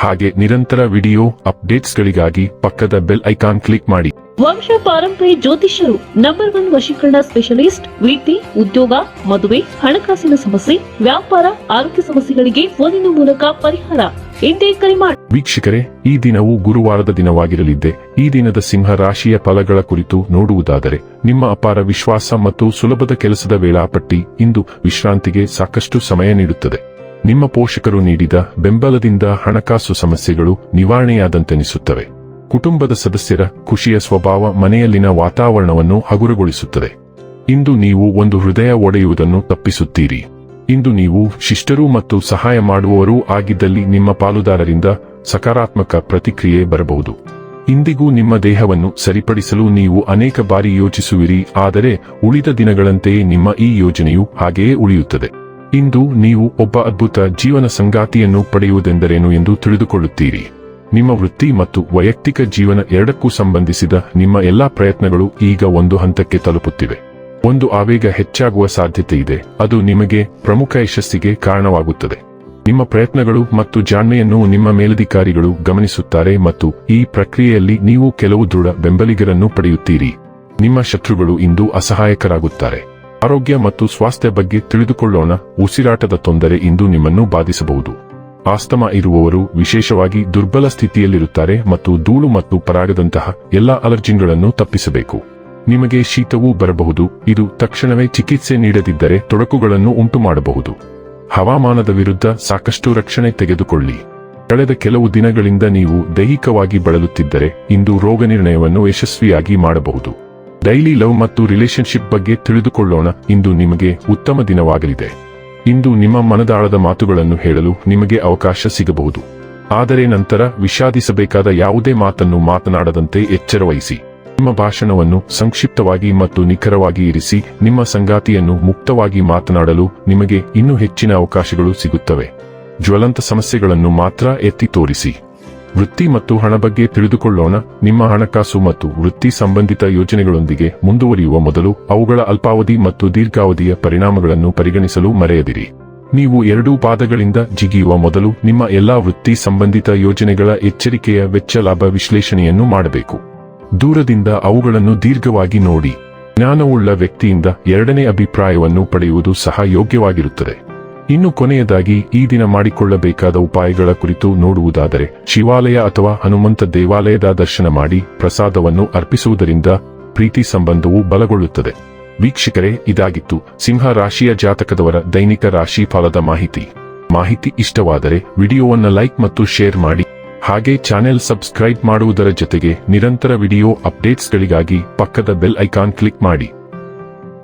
ಹಾಗೆ ನಿರಂತರ ವಿಡಿಯೋ ಅಪ್ಡೇಟ್ಸ್ಗಳಿಗಾಗಿ ಪಕ್ಕದ ಬೆಲ್ ಐಕಾನ್ ಕ್ಲಿಕ್ ಮಾಡಿ. ವಂಶ ಪಾರಂಪರಿ ಜ್ಯೋತಿಷ್ಯರು ನಂಬರ್ ಒನ್ ವಶೀಕರಣ ಸ್ಪೆಷಲಿಸ್ಟ್ ವಿಟಿ ಉದ್ಯೋಗ ಮದುವೆ ಹಣಕಾಸಿನ ಸಮಸ್ಯೆ ವ್ಯಾಪಾರ ಆರೋಗ್ಯ ಸಮಸ್ಯೆಗಳಿಗೆ ಫೋನಿನ ಮೂಲಕ ಪರಿಹಾರ. ಎಂದೇ ಕರೆ ಮಾಡಿ ವೀಕ್ಷಕರೇ ಈ ದಿನವು ಗುರುವಾರದ ದಿನವಾಗಿರಲಿದ್ದೆ. ಈ ದಿನದ ಸಿಂಹ ರಾಶಿಯ ಫಲಗಳ ಕುರಿತು ನೋಡುವುದಾದರೆ ನಿಮ್ಮ ಅಪಾರ ವಿಶ್ವಾಸ ಮತ್ತು ಸುಲಭದ ಕೆಲಸದ ವೇಳಾಪಟ್ಟಿ ಇಂದು ವಿಶ್ರಾಂತಿಗೆ ಸಾಕಷ್ಟು ಸಮಯ ನೀಡುತ್ತದೆ. ನಿಮ್ಮ ಪೋಷಕರು ನೀಡಿದ ಬೆಂಬಲದಿಂದ ಹಣಕಾಸು ಸಮಸ್ಯೆಗಳು ನಿವಾರಣೆಯಾದಂತೆನಿಸುತ್ತವೆ. ಕುಟುಂಬದ ಸದಸ್ಯರ ಖುಷಿಯ ಸ್ವಭಾವ ಮನೆಯಲ್ಲಿನ ವಾತಾವರಣವನ್ನು ಹಗುರಗೊಳಿಸುತ್ತದೆ. ಇಂದು ನೀವು ಒಂದು ಹೃದಯ ಒಡೆಯುವುದನ್ನು ತಪ್ಪಿಸುತ್ತೀರಿ. ಇಂದು ನೀವು ಶಿಷ್ಟರು ಮತ್ತು ಸಹಾಯ ಮಾಡುವವರೂ ಆಗಿದ್ದಲ್ಲಿ ನಿಮ್ಮ ಪಾಲುದಾರರಿಂದ ಸಕಾರಾತ್ಮಕ ಪ್ರತಿಕ್ರಿಯೆ ಬರಬಹುದು. ಇಂದಿಗೂ ನಿಮ್ಮ ದೇಹವನ್ನು ಸರಿಪಡಿಸಲು ನೀವು ಅನೇಕ ಬಾರಿ ಯೋಚಿಸುವಿರಿ, ಆದರೆ ಉಳಿದ ದಿನಗಳಂತೆಯೇ ನಿಮ್ಮ ಈ ಯೋಜನೆಯು ಹಾಗೆಯೇ ಉಳಿಯುತ್ತದೆ. ಇಂದು ನೀವು ಒಬ್ಬ ಅದ್ಭುತ ಜೀವನ ಸಂಗಾತಿಯನ್ನು ಪಡೆಯುವುದೆಂದರೇನು ಎಂದು ತಿಳಿದುಕೊಳ್ಳುತ್ತೀರಿ. ನಿಮ್ಮ ವೃತ್ತಿ ಮತ್ತು ವೈಯಕ್ತಿಕ ಜೀವನ ಎರಡಕ್ಕೂ ಸಂಬಂಧಿಸಿದ ನಿಮ್ಮ ಎಲ್ಲಾ ಪ್ರಯತ್ನಗಳು ಈಗ ಒಂದು ಹಂತಕ್ಕೆ ತಲುಪುತ್ತಿವೆ. ಒಂದು ಆವೇಗ ಹೆಚ್ಚಾಗುವ ಸಾಧ್ಯತೆ ಇದೆ. ಅದು ನಿಮಗೆ ಪ್ರಮುಖ ಯಶಸ್ಸಿಗೆ ಕಾರಣವಾಗುತ್ತದೆ. ನಿಮ್ಮ ಪ್ರಯತ್ನಗಳು ಮತ್ತು ಜಾಣ್ಮೆಯನ್ನು ನಿಮ್ಮ ಮೇಲಧಿಕಾರಿಗಳು ಗಮನಿಸುತ್ತಾರೆ ಮತ್ತು ಈ ಪ್ರಕ್ರಿಯೆಯಲ್ಲಿ ನೀವು ಕೆಲವು ದೃಢ ಬೆಂಬಲಿಗರನ್ನು ಪಡೆಯುತ್ತೀರಿ. ನಿಮ್ಮ ಶತ್ರುಗಳು ಇಂದು ಅಸಹಾಯಕರಾಗುತ್ತಾರೆ. ಆರೋಗ್ಯ ಮತ್ತು ಸ್ವಾಸ್ಥ್ಯ ಬಗ್ಗೆ ತಿಳಿದುಕೊಳ್ಳೋಣ. ಉಸಿರಾಟದ ತೊಂದರೆ ಇಂದು ನಿಮ್ಮನ್ನು ಬಾಧಿಸಬಹುದು. ಆಸ್ತಮ ಇರುವವರು ವಿಶೇಷವಾಗಿ ದುರ್ಬಲ ಸ್ಥಿತಿಯಲ್ಲಿರುತ್ತಾರೆ ಮತ್ತು ಧೂಳು ಮತ್ತು ಪರಾಗದಂತಹ ಎಲ್ಲಾ ಅಲರ್ಜಿಗಳನ್ನು ತಪ್ಪಿಸಬೇಕು. ನಿಮಗೆ ಶೀತವೂ ಬರಬಹುದು. ಇದು ತಕ್ಷಣವೇ ಚಿಕಿತ್ಸೆ ನೀಡದಿದ್ದರೆ ತೊಡಕುಗಳನ್ನು ಉಂಟುಮಾಡಬಹುದು. ಹವಾಮಾನದ ವಿರುದ್ಧ ಸಾಕಷ್ಟು ರಕ್ಷಣೆ ತೆಗೆದುಕೊಳ್ಳಿ. ಕಳೆದ ಕೆಲವು ದಿನಗಳಿಂದ ನೀವು ದೈಹಿಕವಾಗಿ ಬಳಲುತ್ತಿದ್ದರೆ ಇಂದು ರೋಗ ನಿರ್ಣಯವನ್ನು ಯಶಸ್ವಿಯಾಗಿ ಮಾಡಬಹುದು. ಡೈಲಿ ಲವ್ ಮತ್ತು ರಿಲೇಶನ್ಶಿಪ್ ಬಗ್ಗೆ ತಿಳಿದುಕೊಳ್ಳೋಣ. ಇಂದು ನಿಮಗೆ ಉತ್ತಮ ದಿನವಾಗಲಿದೆ. ಇಂದು ನಿಮ್ಮ ಮನದಾಳದ ಮಾತುಗಳನ್ನು ಹೇಳಲು ನಿಮಗೆ ಅವಕಾಶ ಸಿಗಬಹುದು. ಆದರೆ ನಂತರ ವಿಷಾದಿಸಬೇಕಾದ ಯಾವುದೇ ಮಾತನ್ನು ಮಾತನಾಡದಂತೆ ಎಚ್ಚರವಹಿಸಿ. ನಿಮ್ಮ ಭಾಷಣವನ್ನು ಸಂಕ್ಷಿಪ್ತವಾಗಿ ಮತ್ತು ನಿಖರವಾಗಿ ಇರಿಸಿ, ನಿಮ್ಮ ಸಂಗಾತಿಯನ್ನು ಮುಕ್ತವಾಗಿ ಮಾತನಾಡಲು ನಿಮಗೆ ಇನ್ನೂ ಹೆಚ್ಚಿನ ಅವಕಾಶಗಳು ಸಿಗುತ್ತವೆ. ಜ್ವಲಂತ ಸಮಸ್ಯೆಗಳನ್ನು ಮಾತ್ರ ಎತ್ತಿ ತೋರಿಸಿ. ವೃತ್ತಿ ಮತ್ತು ಹಣ ಬಗ್ಗೆ ತಿಳಿದುಕೊಳ್ಳೋಣ. ನಿಮ್ಮ ಹಣಕಾಸು ಮತ್ತು ವೃತ್ತಿ ಸಂಬಂಧಿತ ಯೋಜನೆಗಳೊಂದಿಗೆ ಮುಂದುವರಿಯುವ ಮೊದಲು ಅವುಗಳ ಅಲ್ಪಾವಧಿ ಮತ್ತು ದೀರ್ಘಾವಧಿಯ ಪರಿಣಾಮಗಳನ್ನು ಪರಿಗಣಿಸಲು ಮರೆಯದಿರಿ. ನೀವು ಎರಡೂ ಪಾದಗಳಿಂದ ಜಿಗಿಯುವ ಮೊದಲು ನಿಮ್ಮ ಎಲ್ಲಾ ವೃತ್ತಿ ಸಂಬಂಧಿತ ಯೋಜನೆಗಳ ಎಚ್ಚರಿಕೆಯ ವೆಚ್ಚ ಲಾಭ ವಿಶ್ಲೇಷಣೆಯನ್ನು ಮಾಡಬೇಕು. ದೂರದಿಂದ ಅವುಗಳನ್ನು ದೀರ್ಘವಾಗಿ ನೋಡಿ. ಜ್ಞಾನವುಳ್ಳ ವ್ಯಕ್ತಿಯಿಂದ ಎರಡನೇ ಅಭಿಪ್ರಾಯವನ್ನು ಪಡೆಯುವುದು ಸಹ ಯೋಗ್ಯವಾಗಿರುತ್ತದೆ. ಇನ್ನು ಕೊನೆಯದಾಗಿ ಈ ದಿನ ಮಾಡಿಕೊಳ್ಳಬೇಕಾದ ಉಪಾಯಗಳ ಕುರಿತು ನೋಡುವುದಾದರೆ, ಶಿವಾಲಯ ಅಥವಾ ಹನುಮಂತ ದೇವಾಲಯದ ದರ್ಶನ ಮಾಡಿ ಪ್ರಸಾದವನ್ನು ಅರ್ಪಿಸುವುದರಿಂದ ಪ್ರೀತಿ ಸಂಬಂಧವು ಬಲಗೊಳ್ಳುತ್ತದೆ. ವೀಕ್ಷಕರೇ, ಇದಾಗಿತ್ತು ಸಿಂಹ ರಾಶಿಯ ಜಾತಕದವರ ದೈನಿಕ ರಾಶಿ ಫಲದ ಮಾಹಿತಿ. ಮಾಹಿತಿ ಇಷ್ಟವಾದರೆ ವಿಡಿಯೋವನ್ನು ಲೈಕ್ ಮತ್ತು ಶೇರ್ ಮಾಡಿ. ಹಾಗೆ ಚಾನೆಲ್ ಸಬ್ಸ್ಕ್ರೈಬ್ ಮಾಡುವುದರ ಜೊತೆಗೆ ನಿರಂತರ ವಿಡಿಯೋ ಅಪ್ಡೇಟ್ಸ್ಗಳಿಗಾಗಿ ಪಕ್ಕದ ಬೆಲ್ ಐಕಾನ್ ಕ್ಲಿಕ್ ಮಾಡಿ.